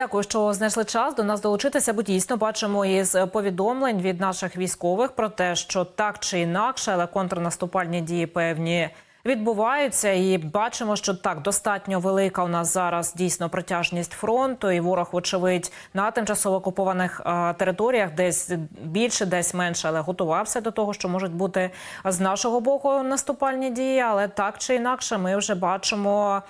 Дякую, що знайшли час до нас долучитися. Бо дійсно бачимо із повідомлень від наших військових про те, що так чи інакше, але контрнаступальні дії певні відбуваються, і бачимо, що так достатньо велика у нас зараз дійсно протяжність фронту, і ворог, вочевидь, на тимчасово окупованих територіях, десь більше, десь менше, але готувався до того, що можуть бути з нашого боку наступальні дії. Але так чи інакше, ми вже бачимо.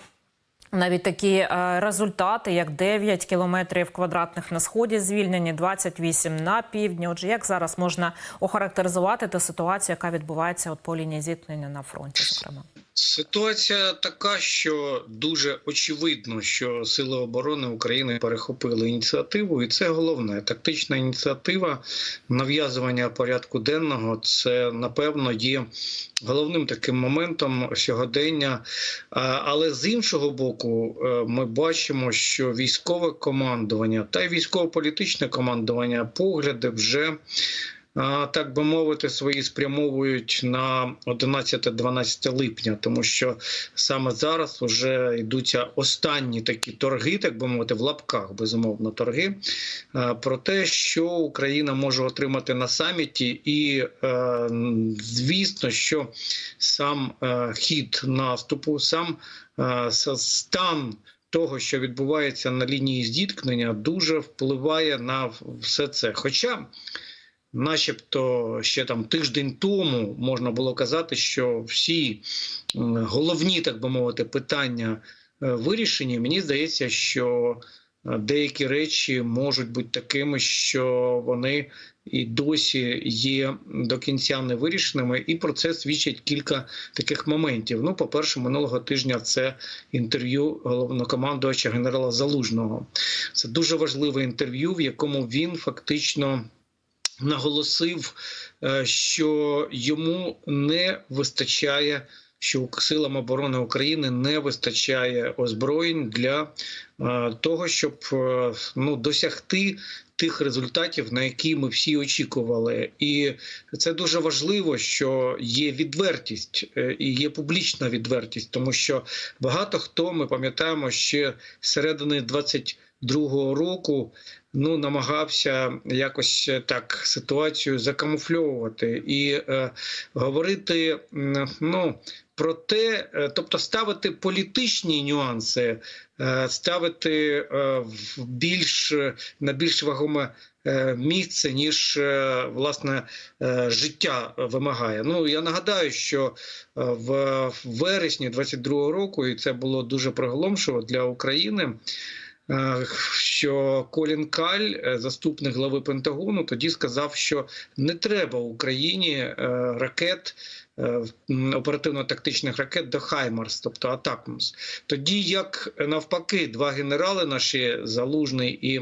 Навіть такі е, результати, як 9 кілометрів квадратних на сході звільнені, 28 на півдні. Отже, як зараз можна охарактеризувати ту ситуацію, яка відбувається от по лінії зіткнення на фронті, зокрема? Ситуація така, що дуже очевидно, що сили оборони України перехопили ініціативу, і це головне тактична ініціатива нав'язування порядку денного. Це напевно є головним таким моментом сьогодення. Але з іншого боку, е, ми бачимо, що військове командування та й військово-політичне командування погляди вже. Так би мовити, свої спрямовують на 11-12 липня, тому що саме зараз вже йдуться останні такі торги, так би мовити, в лапках безумовно торги е, про те, що Україна може отримати на саміті, і е, звісно, що сам е, хід наступу, сам стан. Того, що відбувається на лінії зіткнення, дуже впливає на все це. Хоча, начебто, ще там тиждень тому можна було казати, що всі головні, так би мовити, питання е, вирішені. Мені здається, що е, деякі речі можуть бути такими, що вони і досі є до кінця не вирішеними, і про це свідчать кілька таких моментів. Ну, по-перше, минулого тижня це інтерв'ю головнокомандувача генерала Залужного. Це дуже важливе інтерв'ю, в якому він фактично наголосив, е, що йому не вистачає. Що силам оборони України не вистачає озброєнь для е, того, щоб е, ну досягти тих результатів, на які ми всі очікували, і це дуже важливо, що є відвертість і є публічна відвертість, тому що багато хто ми пам'ятаємо ще середини 20 Другого року ну намагався якось так ситуацію закамуфльовувати і е, говорити ну про те, е, тобто ставити політичні нюанси, е, ставити е, в більш на більш вагоме е, місце ніж е, власне життя вимагає. Ну я нагадаю, що в вересні 22-го року, і це було дуже приголомшиво для України е, Що Колін Каль, е, заступник глави Пентагону, тоді сказав, що не треба Україні е, ракет оперативно-тактичних ракет до Хаймарс, тобто Атакмс. Тоді як навпаки, два генерали наші Залужний і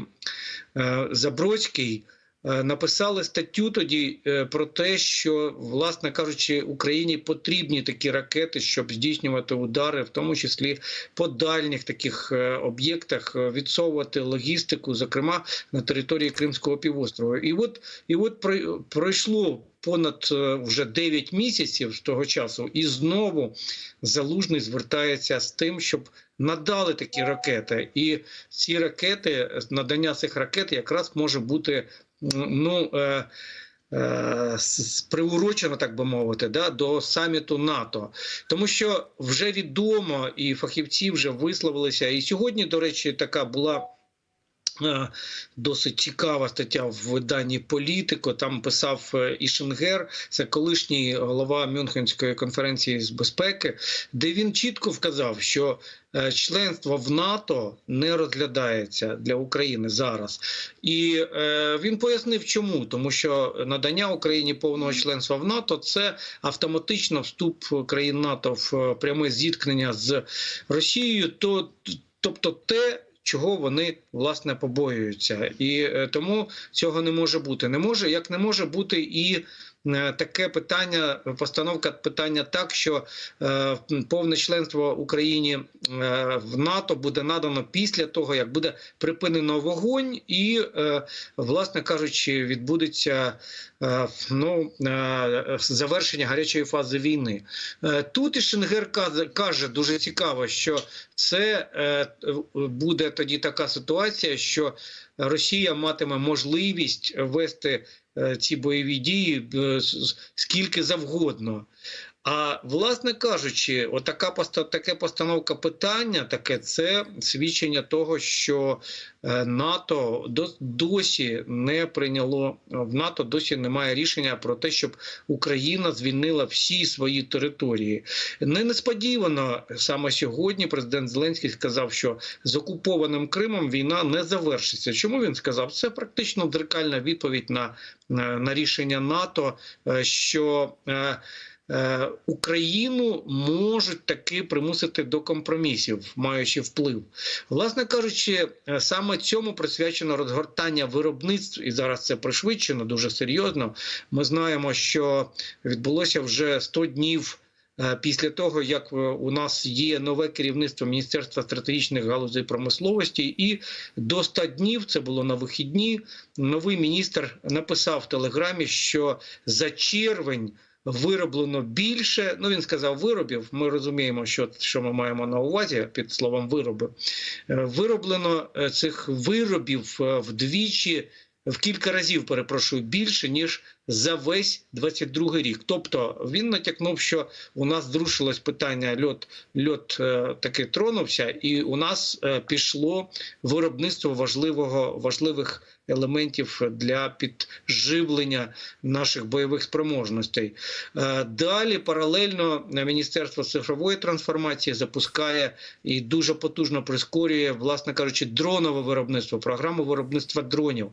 Забродський. Е, Написали статтю тоді е, про те, що, власне кажучи, Україні потрібні такі ракети, щоб здійснювати удари, в тому числі по дальніх таких е, об'єктах, відсовувати логістику, зокрема на території Кримського півострова. І от, і от пройшло понад вже 9 місяців з того часу, і знову залужний звертається з тим, щоб надали такі ракети. І ці ракети, надання цих ракет якраз може бути ну. Е, е, Приурочено, так би мовити, да, до саміту НАТО, тому що вже відомо, і фахівці вже висловилися. І сьогодні, до речі, така була досить цікава стаття в виданні Політико. Там писав е, Ішенгер, це колишній голова Мюнхенської конференції з безпеки, де він чітко вказав, що е, членство в НАТО не розглядається для України зараз. І е, він пояснив, чому тому, що надання Україні повного членства в НАТО це автоматично вступ країн НАТО в е, пряме зіткнення з Росією, то тобто те. Чого вони власне побоюються, і е, тому цього не може бути. Не може, як не може бути і таке питання, постановка питання так, що е, повне членство Україні е, в НАТО буде надано після того, як буде припинено вогонь, і, е, власне кажучи, відбудеться е, ну, е, завершення гарячої фази війни. Е, Тут і Шенгер каже- дуже цікаво, що це е, буде тоді така ситуація, що Росія матиме можливість вести е, ці бойові дії е, скільки завгодно. А власне кажучи, отака таке постановка питання, таке це свідчення того, що е, НАТО до- досі не прийняло в НАТО, досі немає рішення про те, щоб Україна звільнила всі свої території. Не несподівано саме сьогодні президент Зеленський сказав, що з окупованим Кримом війна не завершиться. Чому він сказав? Це практично дзеркальна відповідь на, на, рішення НАТО, е, що е, Україну можуть таки примусити до компромісів, маючи вплив. Власне кажучи, е, саме цьому присвячено розгортання виробництв, і зараз це пришвидшено дуже серйозно. Ми знаємо, що відбулося вже 100 днів. е, Після того, як е, у нас є нове керівництво Міністерства стратегічних галузей промисловості, і до 100 днів це було на вихідні. Новий міністр написав в телеграмі, що за червень вироблено більше. Ну він сказав виробів. Ми розуміємо, що, що ми маємо на увазі під словом вироби. Е, Вироблено е, цих виробів е, вдвічі. В кілька разів перепрошую більше ніж за весь 22 рік. Тобто він натякнув, що у нас зрушилось питання льот, льот е, таки тронувся, і у нас е, пішло виробництво важливого важливих елементів для підживлення наших бойових спроможностей. Е, Далі паралельно Міністерство цифрової трансформації запускає і дуже потужно прискорює, власне кажучи, дронове виробництво, програму виробництва дронів.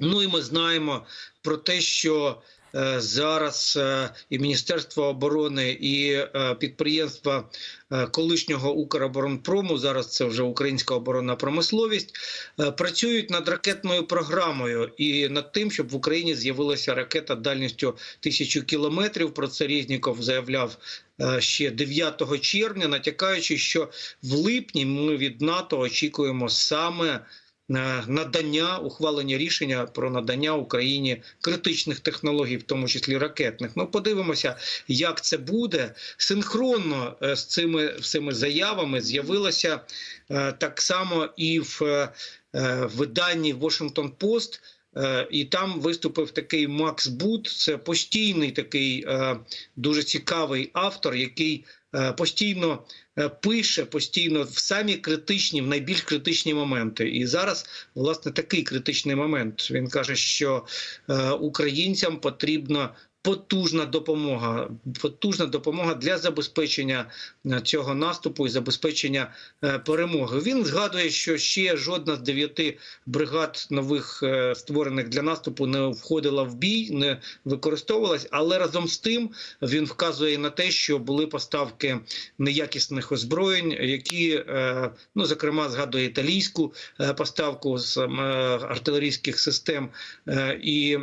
Ну і ми знаємо про те, що е, зараз е, і Міністерство оборони, і е, підприємства колишнього Укроборонпрому, зараз це вже українська оборонна промисловість, працюють над ракетною програмою і над тим, щоб в Україні з'явилася ракета дальністю тисячу кілометрів. Про це Різніков заявляв ще 9 червня, натякаючи, що в липні ми від НАТО очікуємо саме надання ухвалення рішення про надання Україні критичних технологій, в тому числі ракетних. Ну, подивимося, як це буде. Синхронно е, з цими всіми заявами з'явилося е, так само і в е, виданні Washington Post. Е, І там виступив такий Макс Бут. Це постійний такий е, дуже цікавий автор, який е, постійно пише постійно в самі критичні, в найбільш критичні моменти. І зараз, власне, такий критичний момент. Він каже, що українцям потрібна. Потужна допомога, потужна допомога для забезпечення е, цього наступу і забезпечення е, перемоги. Він згадує, що ще жодна з дев'яти бригад нових е, створених для наступу не входила в бій, не використовувалась. Але разом з тим він вказує на те, що були поставки неякісних озброєнь, які, ну зокрема, згадує італійську поставку з артилерійських систем, і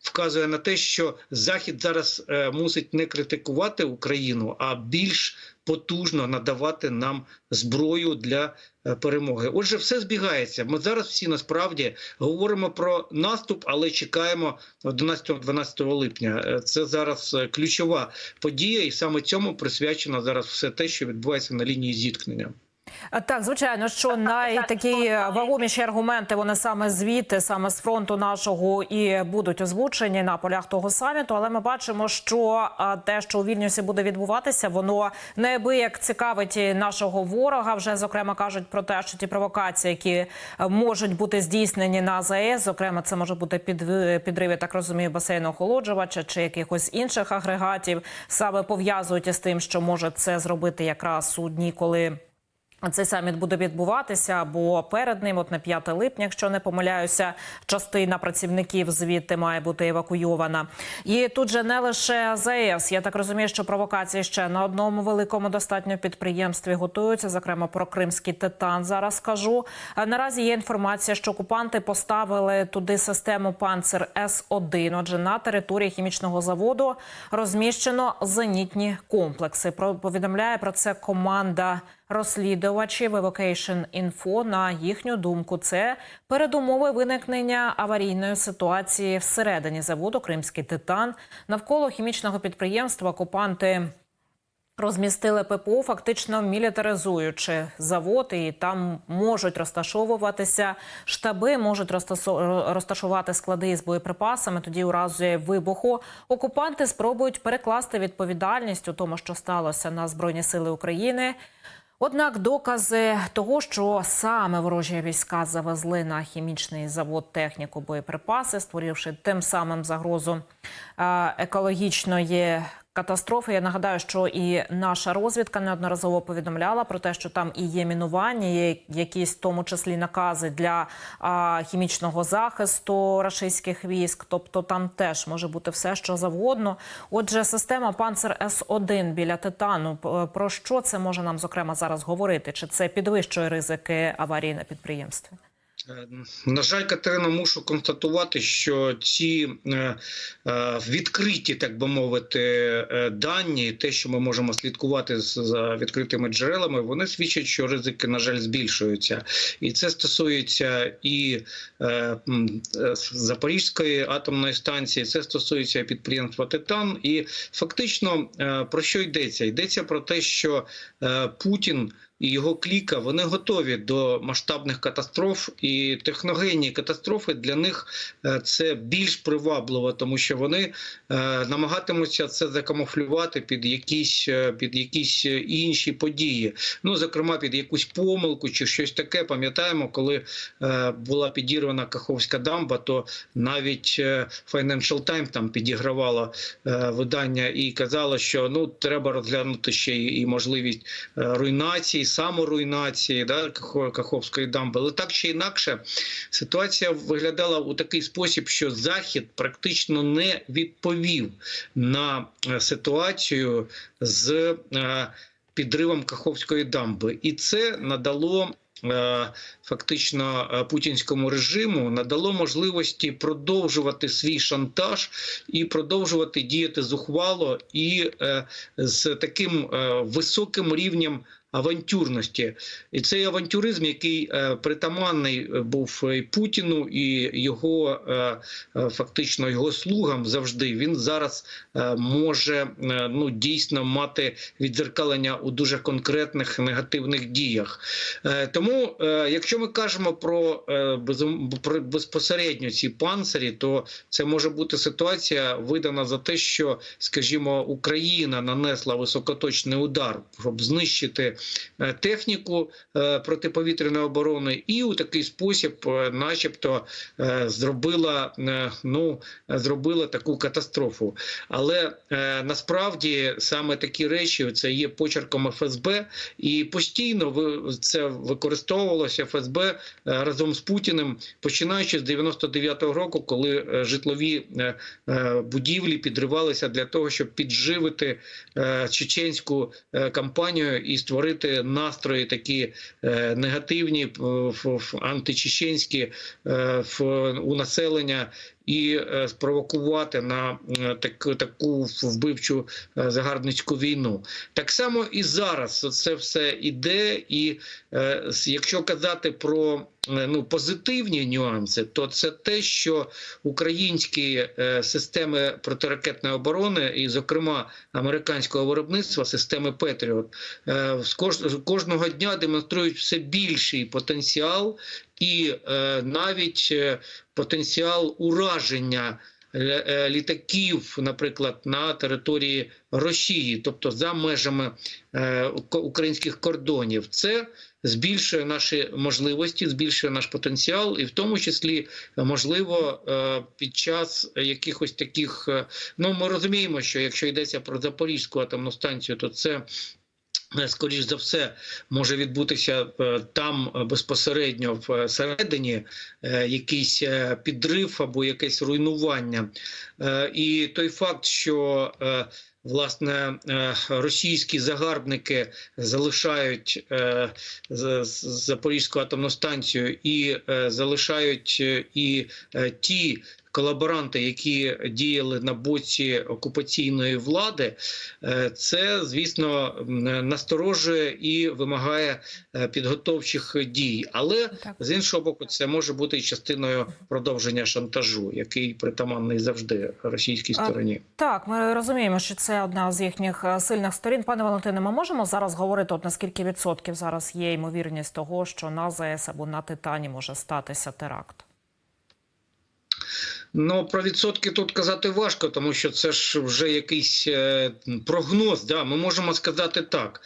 вказує на те, що Захід зараз е, мусить не критикувати Україну, а більш потужно надавати нам зброю для е, перемоги. Отже, все збігається. Ми зараз всі насправді говоримо про наступ, але чекаємо 11-12 липня. Е, Це зараз ключова подія, і саме цьому присвячено зараз все те, що відбувається на лінії зіткнення. А, Так, звичайно, що найтакі вагоміші аргументи вони саме звідти, саме з фронту нашого, і будуть озвучені на полях того саміту. Але ми бачимо, що те, що у Вільнюсі буде відбуватися, воно неабияк цікавить нашого ворога. Вже зокрема кажуть про те, що ті провокації, які е, можуть бути здійснені на ЗАЕС, зокрема, це може бути підрив, я так розумію, басейну охолоджувача чи якихось інших агрегатів, саме пов'язують із тим, що може це зробити якраз у дні, коли. Цей саміт буде відбуватися або перед ним, от на 5 липня, якщо не помиляюся, частина працівників звідти має бути евакуйована. І тут же не лише ЗАЕС. Я так розумію, що провокації ще на одному великому достатньо підприємстві готуються. Зокрема, про кримський титан зараз скажу. Наразі є інформація, що окупанти поставили туди систему панцир С 1 Отже, на території хімічного заводу розміщено зенітні комплекси. Про повідомляє про це команда розслідувачів Evocation Info. На їхню думку, це передумови виникнення аварійної ситуації всередині заводу Кримський титан навколо хімічного підприємства. Окупанти розмістили ППО, фактично мілітаризуючи завод, і там можуть розташовуватися штаби, можуть розташувати склади із боєприпасами. Тоді у разі вибуху окупанти спробують перекласти відповідальність у тому, що сталося на збройні сили України. Однак докази того, що саме ворожі війська завезли на хімічний завод техніку боєприпаси, створивши тим самим загрозу е, екологічної катастрофи. Я нагадаю, що і наша розвідка неодноразово повідомляла про те, що там і є мінування, є якісь в тому числі накази для а, хімічного захисту рашистських військ. Тобто там теж може бути все, що завгодно. Отже, система Панцер С 1 біля Титану. Про що це може нам зокрема зараз говорити? Чи це підвищує ризики аварії на підприємстві? Е, На жаль, Катерина, мушу констатувати, що ці е, е, відкриті, так би мовити, дані, те, що ми можемо слідкувати за відкритими джерелами, вони свідчать, що ризики, на жаль, збільшуються. І це стосується і Запорізької атомної станції, це стосується підприємства Титан. І фактично про що йдеться? Йдеться про те, що Путін і його кліка вони готові до масштабних катастроф, і техногенні катастрофи для них е, це більш привабливо, тому що вони е, намагатимуться це закамуфлювати під якісь е, під якісь інші події. Ну зокрема, під якусь помилку чи щось таке. Пам'ятаємо, коли була підірвана Каховська дамба, то навіть Financial Times там підігравало е, видання і казало, що ну треба розглянути ще і, можливість е, руйнації, саморуйнації да, Каховської дамби. Але так чи інакше, ситуація виглядала у такий спосіб, що Захід практично не відповів на е, ситуацію з е, підривом Каховської дамби, і це надало. е, Фактично путінському режиму надало можливості продовжувати свій шантаж і продовжувати діяти зухвало і з таким високим рівнем авантюрності. І цей авантюризм, який е, притаманний е, був і Путіну і його е, фактично його слугам завжди, він зараз може ну дійсно мати віддзеркалення у дуже конкретних негативних діях. Тому, якщо ми кажемо про, безпосередньо ці панцирі, то це може бути ситуація видана за те, що, скажімо, Україна нанесла високоточний удар, щоб знищити техніку е, протиповітряної оборони, і у такий спосіб, е, начебто, е, зробила е, ну зробила таку катастрофу. Але е, насправді саме такі речі це є почерком ФСБ, і постійно це використовувалося ФСБ е, разом з Путіним, починаючи з 99-го року, коли е, житлові е, е, будівлі підривалися для того, щоб підживити е, чеченську е, кампанію і створити настрої такі е, негативні, е, в- в- античеченські е, у населення. І е, спровокувати на е, так, таку вбивчу е, загарбницьку війну. Так само і зараз це все іде, і якщо казати про ну, позитивні нюанси, то це те, що українські системи протиракетної оборони, і, зокрема, американського виробництва, системи Петріот, з кож- кожного дня демонструють все більший потенціал і е, навіть е, потенціал ураження е, літаків, наприклад, на території Росії, тобто за межами українських кордонів. Це збільшує наші можливості, збільшує наш потенціал, і в тому числі можливо під час якихось таких. Ну ми розуміємо, що якщо йдеться про Запорізьку атомну станцію, то це Скоріш за все, може відбутися е, там е, безпосередньо всередині е, якийсь е, підрив або якесь руйнування. Е, І той факт, що е, власне е, російські загарбники залишають е, Запорізьку атомну станцію і е, залишають е, і е, ті. Колаборанти, які діяли на боці окупаційної влади, е, це звісно насторожує і вимагає е, підготовчих дій. Але Так. з іншого боку, це може бути і частиною продовження шантажу, який притаманний завжди російській А, стороні. Так, ми розуміємо, що це одна з їхніх е, сильних сторін. Пане Валентине, ми можемо зараз говорити, от наскільки відсотків зараз є ймовірність того, що на ЗАЕС або на Титані може статися теракт? Ну про відсотки тут казати важко, тому що це ж вже якийсь е, прогноз. Да? Ми можемо сказати так,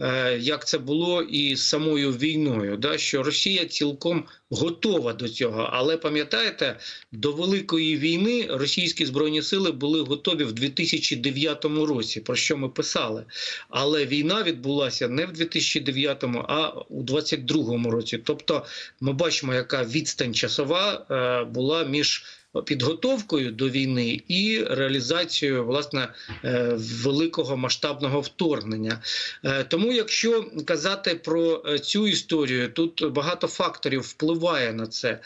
е, як це було і з самою війною, да? що Росія цілком готова до цього. Але пам'ятаєте, до великої війни російські збройні сили були готові в 2009 році, про що ми писали. Але війна відбулася не в 2009, а у 2022 році. Тобто, ми бачимо, яка відстань часова е, була між підготовкою до війни і реалізацією власне е, великого масштабного вторгнення. Е, Тому, якщо казати про е, цю історію, тут багато факторів впливає на це,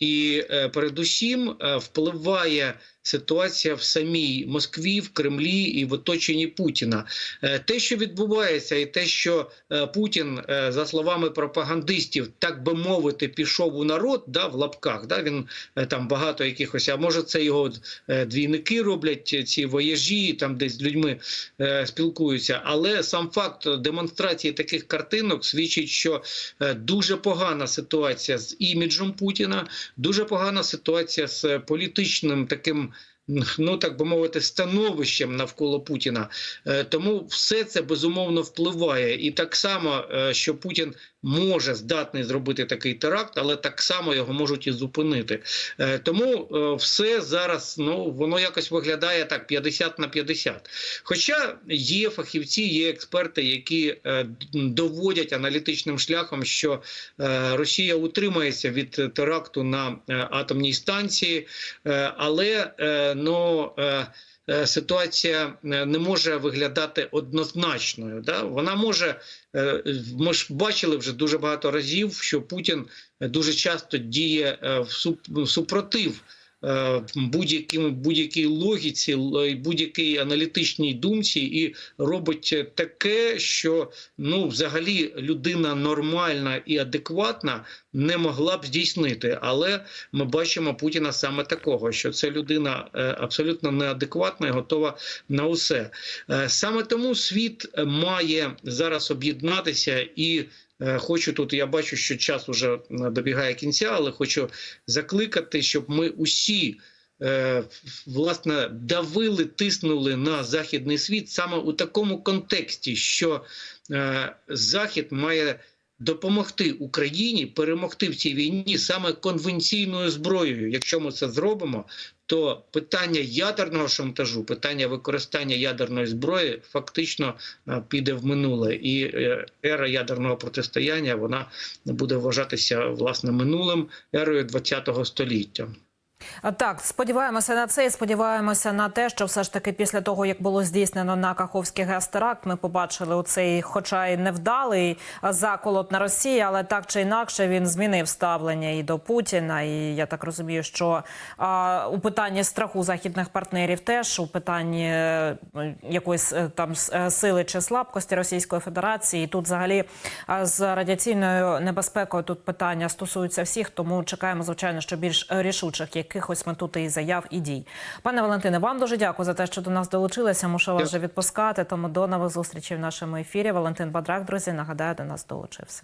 і е, передусім е, впливає. Ситуація в самій Москві, в Кремлі і в оточенні Путіна. Е, Те, що відбувається, і те, що Путін, за словами пропагандистів, так би мовити, пішов у народ, да, в лапках, да, він там багато якихось, а може це його двійники роблять, ці вояжі, там десь з людьми спілкуються. Але сам факт демонстрації таких картинок свідчить, що дуже погана ситуація з іміджем Путіна, дуже погана ситуація з політичним таким. Ну так би мовити, становищем навколо Путіна, Е, тому все це безумовно впливає, і так само, е, що Путін може здатний зробити такий теракт, але так само його можуть і зупинити. Е, Тому все зараз ну воно якось виглядає так 50 на 50. Хоча є фахівці, є експерти, які доводять аналітичним шляхом, що Росія утримається від теракту на атомній станції, але ну. е, е, Ситуація е, не може виглядати однозначною. Да? Вона може, ми ж бачили вже дуже багато разів, що Путін дуже часто діє в суп- супротив е, будь-якій логіці, л- будь-якій аналітичній думці, і робить таке, що ну взагалі людина нормальна і адекватна не могла б здійснити. Але ми бачимо Путіна саме такого, що це людина е, абсолютно неадекватна і готова на усе. Е, Саме тому світ має зараз об'єднатися і. Е, Хочу тут, я бачу, що час уже добігає кінця, але хочу закликати, щоб ми усі е, власне давили, тиснули на західний світ саме у такому контексті, що е, Захід має допомогти Україні перемогти в цій війні саме конвенційною зброєю. Якщо ми це зробимо, то питання ядерного шантажу, питання використання ядерної зброї фактично е, піде в минуле, і е, ера ядерного протистояння вона буде вважатися власне минулим ерою ХХ століття. Так, сподіваємося на це і сподіваємося на те, що все ж таки після того, як було здійснено на Каховський гестеракт, ми побачили оцей, хоча й невдалий заколот на Росії, але так чи інакше він змінив ставлення і до Путіна. І я так розумію, що а, у питанні страху західних партнерів теж у питанні е, якоїсь е, там е, сили чи слабкості Російської Федерації. І тут взагалі з радіаційною небезпекою тут питання стосуються всіх, тому чекаємо, звичайно, що більш рішучих якихось ми тут і заяв і дій. Пане Валентине, вам дуже дякую за те, що до нас долучилися. Мушу вас вже відпускати. Тому до нових зустрічей в нашому ефірі. Валентин Бадрак, друзі, нагадаю, до нас долучився.